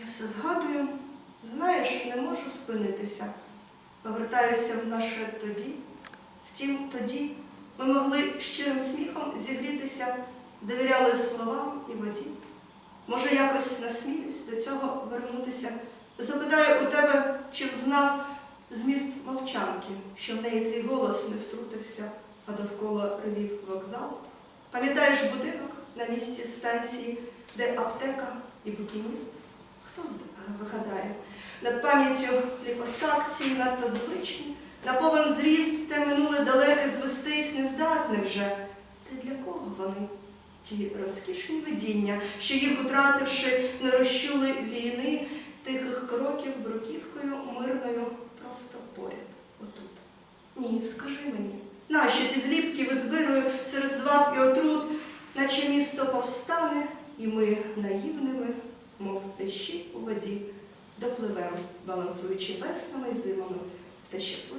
Я все згадую, знаєш, не можу спинитися. Повертаюся в наше тоді. Втім, тоді ми могли щирим сміхом зігрітися, довіряли словам і воді. Може, якось насмілюсь до цього вернутися. Запитаю у тебе, чи взнав зміст мовчанки, що в неї твій голос не втрутився, а довкола ревів вокзал. Пам'ятаєш будинок на місці станції, де аптека і букініст? Хто згадає? Над пам'яттю ліпосакції надто звичні, на повен зріст те минуле далеке звестись нездатне вже. Та для кого вони? Ті розкішні видіння, що їх утративши, не розчули війни, тихих кроків бруківкою мирною просто поряд, отут. Ні, скажи мені, нащо ті зліпки визбирую серед зваб і отрут, наче місто повстане, і ми наївними, мов тещі у воді, допливемо, балансуючи веснами й зимами в те щасливе